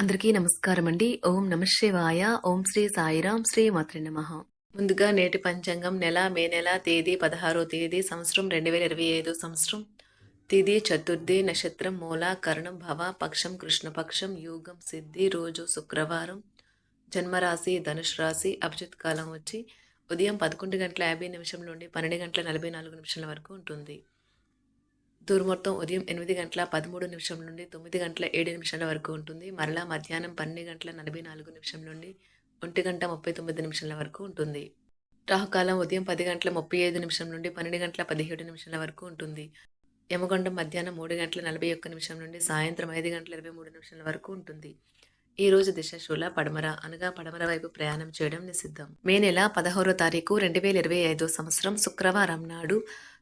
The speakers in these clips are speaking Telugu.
అందరికీ నమస్కారం అండి ఓం నమశివాయ ఓం శ్రీ సాయిరాం. శ్రీ మాత్రి నమ. ముందుగా నేటి పంచాంగం నెల మే నెల తేదీ పదహారో తేదీ సంవత్సరం రెండు వేల ఇరవై ఐదు సంవత్సరం. తిది చతుర్థి నక్షత్రం మూల కరణం భవ పక్షం కృష్ణపక్షం యోగం సిద్ధి రోజు శుక్రవారం. జన్మరాశి ధనుష్ రాశి అభిజిత్ కాలం వచ్చి ఉదయం పదకొండు గంటల యాభై నిమిషం నుండి పన్నెండు గంటల నలభై నాలుగు నిమిషాల వరకు ఉంటుంది. దుర్ముహూర్తం ఉదయం ఎనిమిది గంటల పదమూడు నిమిషం నుండి తొమ్మిది గంటల ఏడు నిమిషాల వరకు ఉంటుంది. మరలా మధ్యాహ్నం పన్నెండు గంటల నలభై నాలుగు నిమిషం నుండి ఒంటి గంట ముప్పై తొమ్మిది నిమిషాల వరకు ఉంటుంది. రాహుకాలం ఉదయం పది గంటల ముప్పై ఐదు నిమిషం నుండి పన్నెండు గంటల పదిహేడు నిమిషాల వరకు ఉంటుంది. యమగొండం మధ్యాహ్నం మూడు గంటల నలభై ఒక్క నిమిషం నుండి సాయంత్రం ఐదు గంటల ఇరవై మూడు నిమిషాల వరకు ఉంటుంది. ఈ రోజు దిశ శూల పడమర అనగా పడమర వైపు ప్రయాణం చేయడం నిషిద్ధం. మే నెల పదహారో తారీఖు రెండు వేల ఇరవై ఐదో సంవత్సరం శుక్రవారం నాడు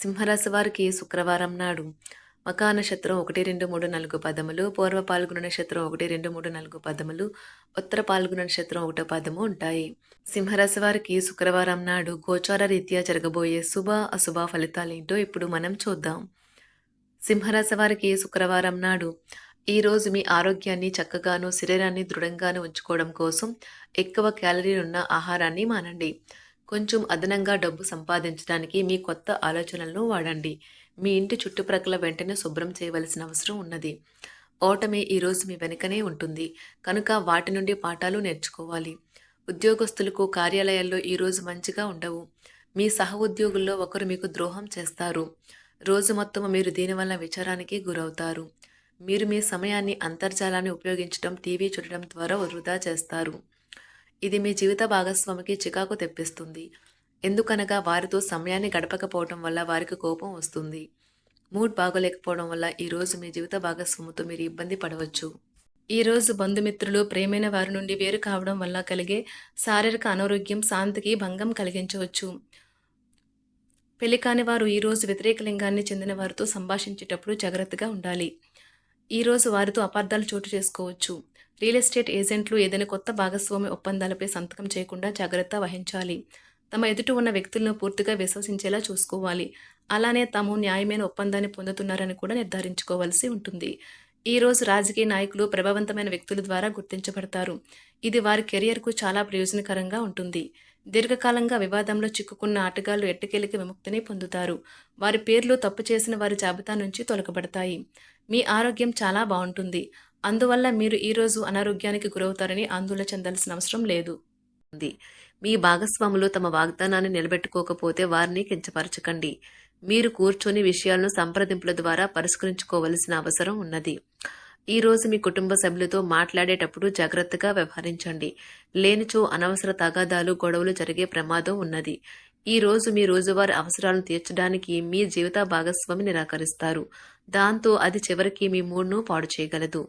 సింహరాశి వారికి శుక్రవారం నాడు మకా నక్షత్రం ఒకటి రెండు మూడు నాలుగు పదములు పూర్వ పాల్గొన నక్షత్రం ఒకటి రెండు మూడు నాలుగు పదములు ఉత్తర పాల్గొన నక్షత్రం ఒకటో పదము ఉంటాయి. సింహరాశి వారికి శుక్రవారం నాడు గోచార రీత్యా జరగబోయే శుభ అశుభ ఫలితాలేంటో ఇప్పుడు మనం చూద్దాం. సింహరాశి వారికి శుక్రవారం నాడు ఈ రోజు మీ ఆరోగ్యాన్ని చక్కగాను శరీరాన్ని దృఢంగాను ఉంచుకోవడం కోసం ఎక్కువ క్యాలరీలు ఉన్న ఆహారాన్ని మానండి. కొంచెం అదనంగా డబ్బు సంపాదించడానికి మీ కొత్త ఆలోచనలను వాడండి. మీ ఇంటి చుట్టుప్రక్కల వెంటనే శుభ్రం చేయవలసిన అవసరం ఉన్నది. ఓటమి ఈరోజు మీ వెనుకనే ఉంటుంది. కనుక వాటి నుండి పాఠాలు నేర్చుకోవాలి. ఉద్యోగస్తులకు కార్యాలయాల్లో ఈరోజు మంచిగా ఉండవు. మీ సహ ఉద్యోగుల్లో ఒకరు మీకు ద్రోహం చేస్తారు. రోజు మొత్తం మీరు దీనివల్ల విచారానికి గురవుతారు. మీరు మీ సమయాన్ని అంతర్జాలాన్ని ఉపయోగించడం టీవీ చూడడం ద్వారా వృధా చేస్తారు. ఇది మీ జీవిత భాగస్వామికి చికాకు తెప్పిస్తుంది. ఎందుకనగా వారితో సమయాన్ని గడపకపోవడం వల్ల వారికి కోపం వస్తుంది. మూడ్ బాగోలేకపోవడం వల్ల ఈరోజు మీ జీవిత భాగస్వామితో మీరు ఇబ్బంది పడవచ్చు. ఈరోజు బంధుమిత్రులు ప్రేమైన వారి నుండి వేరు కావడం వల్ల కలిగే శారీరక అనారోగ్యం శాంతికి భంగం కలిగించవచ్చు. పెళ్ళి కాని వారు ఈరోజు వ్యతిరేక లింగాన్ని చెందిన వారితో సంభాషించేటప్పుడు జాగ్రత్తగా ఉండాలి. ఈరోజు వారితో అపార్థాలు చోటు చేసుకోవచ్చు. రియల్ ఎస్టేట్ ఏజెంట్లు ఏదైనా కొత్త భాగస్వామి ఒప్పందాలపై సంతకం చేయకుండా జాగ్రత్త వహించాలి. తమ ఎదుట ఉన్న వ్యక్తులను పూర్తిగా విశ్వసించేలా చూసుకోవాలి. అలానే తాము న్యాయమైన ఒప్పందాన్ని పొందుతున్నారని కూడా నిర్ధారించుకోవాల్సి ఉంటుంది. ఈ రోజు రాజకీయ నాయకులు ప్రభావవంతమైన వ్యక్తుల ద్వారా గుర్తించబడతారు. ఇది వారి కెరియర్కు చాలా ప్రయోజనకరంగా ఉంటుంది. దీర్ఘకాలంగా వివాదంలో చిక్కుకున్న ఆటగాళ్ళు ఎట్టకేలికి విముక్తిని పొందుతారు. వారి పేర్లు తప్పు చేసిన వారి జాబితా నుంచి తొలగబడతాయి. మీ ఆరోగ్యం చాలా బాగుంటుంది. అందువల్ల మీరు ఈరోజు అనారోగ్యానికి గురవుతారని ఆందోళన చెందాల్సిన అవసరం లేదు. ఉంది. మీ భాగస్వాములు తమ వాగ్దానాన్ని నిలబెట్టుకోకపోతే వారిని కించపరచకండి. మీరు కూర్చొని విషయాలను సంప్రదింపుల ద్వారా పరిష్కరించుకోవలసిన అవసరం ఉన్నది. ఈ రోజు మీ కుటుంబ సభ్యులతో మాట్లాడేటప్పుడు జాగ్రత్తగా వ్యవహరించండి. లేనిచో అనవసర తగాదాలు గొడవలు జరిగే ప్రమాదం ఉన్నది. ఈ రోజు మీ రోజువారి అవసరాలను తీర్చడానికి మీ జీవిత భాగస్వామి నిరాకరిస్తారు. దాంతో అది చివరికి మీ మూడ్ను పాడు చేయగలదు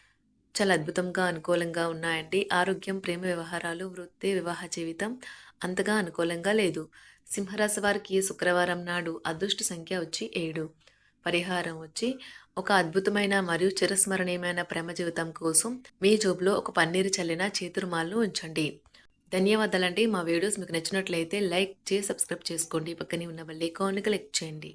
చాలా అద్భుతంగా అనుకూలంగా ఉన్నాయండి. ఆరోగ్యం ప్రేమ వ్యవహారాలు వృత్తి వివాహ జీవితం అంతగా అనుకూలంగా లేదు. సింహరాశి వారికి శుక్రవారం నాడు అదృష్ట సంఖ్య వచ్చి ఏడు. పరిహారం వచ్చి ఒక అద్భుతమైన మరియు చిరస్మరణీయమైన ప్రేమ జీవితం కోసం మీ జోబులో ఒక పన్నీరు చల్లిన చేతురుమాలను ఉంచండి. ధన్యవాదాలండి. మా వీడియోస్ మీకు నచ్చినట్లయితే లైక్ చేసి సబ్స్క్రైబ్ చేసుకోండి. పక్కనే ఉన్న బెల్ ఐకాన్ని క్లిక్ చేయండి.